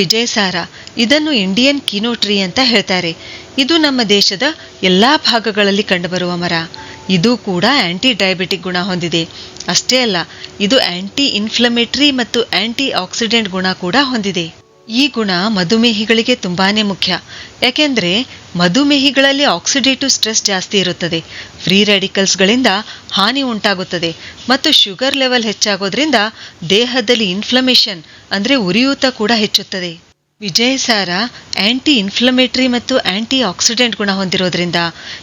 ವಿಜಯಸಾರ ಇದನ್ನು ಇಂಡಿಯನ್ ಕಿನೋಟ್ರಿ ಅಂತ ಹೇಳ್ತಾರೆ. ಇದು ನಮ್ಮ ದೇಶದ ಎಲ್ಲಾ ಭಾಗಗಳಲ್ಲಿ ಕಂಡುಬರುವ ಮರ. ಇದು ಕೂಡ ಆಂಟಿ ಡಯಾಬಿಟಿಕ್ ಗುಣ ಹೊಂದಿದೆ. ಅಷ್ಟೇ ಅಲ್ಲ, ಇದು ಆಂಟಿ ಇನ್ಫ್ಲಮೇಟರಿ ಮತ್ತು ಆಂಟಿ ಆಕ್ಸಿಡೆಂಟ್ ಗುಣ ಕೂಡ ಹೊಂದಿದೆ. ಈ ಗುಣ ಮಧುಮೇಹಿಗಳಿಗೆ ತುಂಬಾನೇ ಮುಖ್ಯ. ಯಾಕೆಂದ್ರೆ ಮಧುಮೇಹಿಗಳಲ್ಲಿ ಆಕ್ಸಿಡೇಟಿವ್ ಸ್ಟ್ರೆಸ್ ಜಾಸ್ತಿ ಇರುತ್ತದೆ. ಫ್ರೀ ರೆಡಿಕಲ್ಸ್ಗಳಿಂದ ಹಾನಿ ಉಂಟಾಗುತ್ತದೆ. ಮತ್ತು ಶುಗರ್ ಲೆವೆಲ್ ಹೆಚ್ಚಾಗೋದ್ರಿಂದ ದೇಹದಲ್ಲಿ ಇನ್ಫ್ಲಮೇಷನ್ ಅಂದ್ರೆ ಉರಿಯೂತ ಕೂಡ ಹೆಚ್ಚುತ್ತದೆ. ವಿಜಯಸಾರ ಆ್ಯಂಟಿ ಇನ್ಫ್ಲಮೇಟರಿ ಮತ್ತು ಆ್ಯಂಟಿ ಆಕ್ಸಿಡೆಂಟ್ ಗುಣ ಹೊಂದಿರೋದ್ರಿಂದ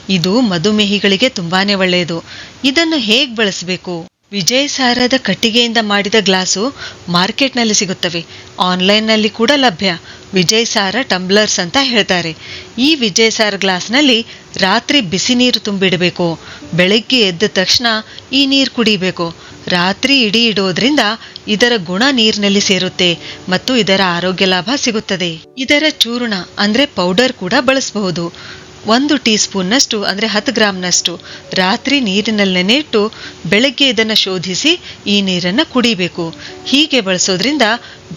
ಇದು ಮಧುಮೇಹಿಗಳಿಗೆ ತುಂಬಾನೇ ಒಳ್ಳೆಯದು. ಇದನ್ನು ಹೇಗೆ ಬಳಸಬೇಕು? ವಿಜಯಸಾರದ ಕಟ್ಟಿಗೆಯಿಂದ ಮಾಡಿದ ಗ್ಲಾಸು ಮಾರ್ಕೆಟ್ನಲ್ಲಿ ಸಿಗುತ್ತವೆ. ಆನ್ಲೈನ್ನಲ್ಲಿ ಕೂಡ ಲಭ್ಯ. ವಿಜಯಸಾರ ಟಂಬ್ಲರ್ಸ್ ಅಂತ ಹೇಳ್ತಾರೆ. ಈ ವಿಜಯಸಾರ ಗ್ಲಾಸ್ನಲ್ಲಿ ರಾತ್ರಿ ಬಿಸಿ ನೀರು ತುಂಬಿಡಬೇಕು. ಬೆಳಗ್ಗೆ ಎದ್ದ ತಕ್ಷಣ ಈ ನೀರು ಕುಡಿಬೇಕು. ರಾತ್ರಿ ಇಡೀ ಇಡೋದ್ರಿಂದ ಇದರ ಗುಣ ನೀರಿನಲ್ಲಿ ಸೇರುತ್ತೆ ಮತ್ತು ಇದರ ಆರೋಗ್ಯ ಲಾಭ ಸಿಗುತ್ತದೆ. ಇದರ ಚೂರ್ಣ ಅಂದ್ರೆ ಪೌಡರ್ ಕೂಡ ಬಳಸಬಹುದು. ಒಂದು ಟೀ ಸ್ಪೂನ್ನಷ್ಟು ಅಂದ್ರೆ ಹತ್ತು ಗ್ರಾಮ್ನಷ್ಟು ರಾತ್ರಿ ನೀರಿನಲ್ಲಿ ನೆನೆಯಿಟ್ಟು ಬೆಳಗ್ಗೆ ಇದನ್ನು ಶೋಧಿಸಿ ಈ ನೀರನ್ನು ಕುಡಿಬೇಕು. ಹೀಗೆ ಬಳಸೋದ್ರಿಂದ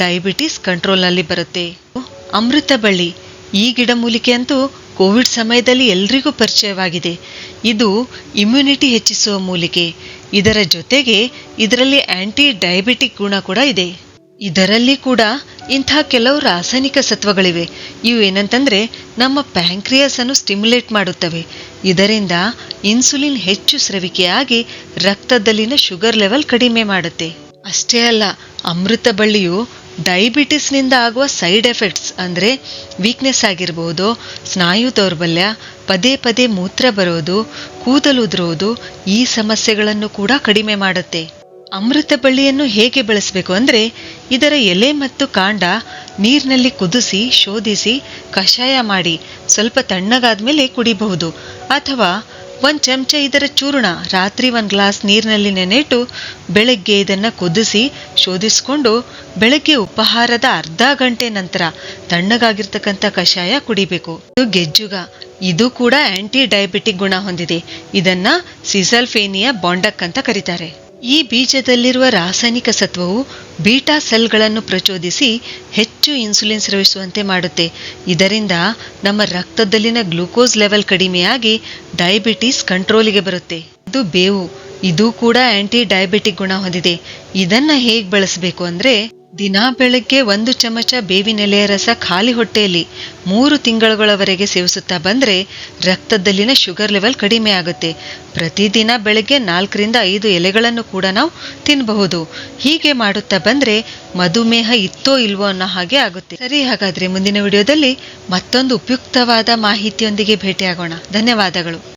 ಡಯಾಬಿಟೀಸ್ ಕಂಟ್ರೋಲ್ನಲ್ಲಿ ಬರುತ್ತೆ. ಅಮೃತ ಬಳ್ಳಿ, ಈ ಗಿಡಮೂಲಿಕೆ ಅಂತೂ ಕೋವಿಡ್ ಸಮಯದಲ್ಲಿ ಎಲ್ರಿಗೂ ಪರಿಚಯವಾಗಿದೆ. ಇದು ಇಮ್ಯುನಿಟಿ ಹೆಚ್ಚಿಸುವ ಮೂಲಿಕೆ. ಇದರ ಜೊತೆಗೆ ಇದರಲ್ಲಿ ಆ್ಯಂಟಿ ಡಯಾಬಿಟಿಕ್ ಗುಣ ಕೂಡ ಇದೆ. ಇದರಲ್ಲಿ ಕೂಡ ಇಂಥ ಕೆಲವು ರಾಸಾಯನಿಕ ಸತ್ವಗಳಿವೆ. ಇವು ಏನಂತಂದ್ರೆ ನಮ್ಮ ಪ್ಯಾಂಕ್ರಿಯಸ್ ಅನ್ನು ಸ್ಟಿಮ್ಯುಲೇಟ್ ಮಾಡುತ್ತವೆ. ಇದರಿಂದ ಇನ್ಸುಲಿನ್ ಹೆಚ್ಚು ಸ್ರವಿಕೆಯಾಗಿ ರಕ್ತದಲ್ಲಿನ ಶುಗರ್ ಲೆವೆಲ್ ಕಡಿಮೆ ಮಾಡುತ್ತೆ. ಅಷ್ಟೇ ಅಲ್ಲ, ಅಮೃತ ಬಳ್ಳಿಯು ಡಯಾಬಿಟಿಸ್ನಿಂದ ಆಗುವ ಸೈಡ್ ಎಫೆಕ್ಟ್ಸ್ ಅಂದರೆ ವೀಕ್ನೆಸ್ ಆಗಿರ್ಬೋದು, ಸ್ನಾಯು ದೌರ್ಬಲ್ಯ, ಪದೇ ಪದೇ ಮೂತ್ರ ಬರೋದು, ಕೂದಲು ಉದುರೋದು ಈ ಸಮಸ್ಯೆಗಳನ್ನು ಕೂಡ ಕಡಿಮೆ ಮಾಡುತ್ತೆ. ಅಮೃತ ಬಳ್ಳಿಯನ್ನು ಹೇಗೆ ಬಳಸಬೇಕು ಅಂದ್ರೆ ಇದರ ಎಲೆ ಮತ್ತು ಕಾಂಡ ನೀರಿನಲ್ಲಿ ಕುದಿಸಿ, ಶೋಧಿಸಿ, ಕಷಾಯ ಮಾಡಿ ಸ್ವಲ್ಪ ತಣ್ಣಗಾದ ಮೇಲೆ ಕುಡಿಬಹುದು. ಅಥವಾ ಒಂದು ಚಮಚ ಇದರ ಚೂರ್ಣ, ರಾತ್ರಿ ಒಂದು ಗ್ಲಾಸ್ ನೀರಿನಲ್ಲಿ ನೆನೆಟ್ಟು ಬೆಳಗ್ಗೆ ಇದನ್ನ ಕುದಿಸಿ, ಶೋಧಿಸಿಕೊಂಡು ಬೆಳಗ್ಗೆ ಉಪಹಾರದ ಅರ್ಧ ಗಂಟೆ ನಂತರ ತಣ್ಣಗಾಗಿರ್ತಕ್ಕಂಥ ಕಷಾಯ ಕುಡಿಬೇಕು. ಇದು ಗೆಜ್ಜುಗ. ಇದು ಕೂಡ ಆ್ಯಂಟಿ ಡಯಾಬಿಟಿಕ್ ಗುಣ ಹೊಂದಿದೆ. ಇದನ್ನ ಸಿಸಲ್ಫೇನಿಯಾ ಬಾಂಡಕ್ ಅಂತ ಕರೀತಾರೆ. ಈ ಬೀಜದಲ್ಲಿರುವ ರಾಸಾಯನಿಕ ಸತ್ವವು ಬೀಟಾ ಸೆಲ್ಗಳನ್ನು ಪ್ರಚೋದಿಸಿ ಹೆಚ್ಚು ಇನ್ಸುಲಿನ್ ಸ್ರವಿಸುವಂತೆ ಮಾಡುತ್ತೆ. ಇದರಿಂದ ನಮ್ಮ ರಕ್ತದಲ್ಲಿನ ಗ್ಲೂಕೋಸ್ ಲೆವೆಲ್ ಕಡಿಮೆಯಾಗಿ ಡಯಾಬಿಟೀಸ್ ಕಂಟ್ರೋಲಿಗೆ ಬರುತ್ತೆ. ಇದು ಬೇವು. ಇದು ಕೂಡ ಆಂಟಿ ಡಯಾಬಿಟಿಕ್ ಗುಣ ಹೊಂದಿದೆ. ಇದನ್ನ ಹೇಗೆ ಬಳಸಬೇಕು ಅಂದ್ರೆ ದಿನಾ ಬೆಳಗ್ಗೆ ಒಂದು ಚಮಚ ಬೇವಿನೆಲೆಯ ರಸ ಖಾಲಿ ಹೊಟ್ಟೆಯಲ್ಲಿ ಮೂರು ತಿಂಗಳುಗಳವರೆಗೆ ಸೇವಿಸುತ್ತಾ ಬಂದ್ರೆ ರಕ್ತದಲ್ಲಿನ ಶುಗರ್ ಲೆವೆಲ್ ಕಡಿಮೆ ಆಗುತ್ತೆ. ಪ್ರತಿದಿನ ಬೆಳಗ್ಗೆ ನಾಲ್ಕರಿಂದ ಐದು ಎಲೆಗಳನ್ನು ಕೂಡ ನಾವು ತಿನ್ನಬಹುದು ಹೀಗೆ ಮಾಡುತ್ತಾ ಬಂದ್ರೆ ಮಧುಮೇಹ ಇತ್ತೋ ಇಲ್ವೋ ಅನ್ನೋ ಹಾಗೆ ಆಗುತ್ತೆ. ಸರಿ, ಹಾಗಾದ್ರೆ ಮುಂದಿನ ವಿಡಿಯೋದಲ್ಲಿ ಮತ್ತೊಂದು ಉಪಯುಕ್ತವಾದ ಮಾಹಿತಿಯೊಂದಿಗೆ ಭೇಟಿಯಾಗೋಣ. ಧನ್ಯವಾದಗಳು.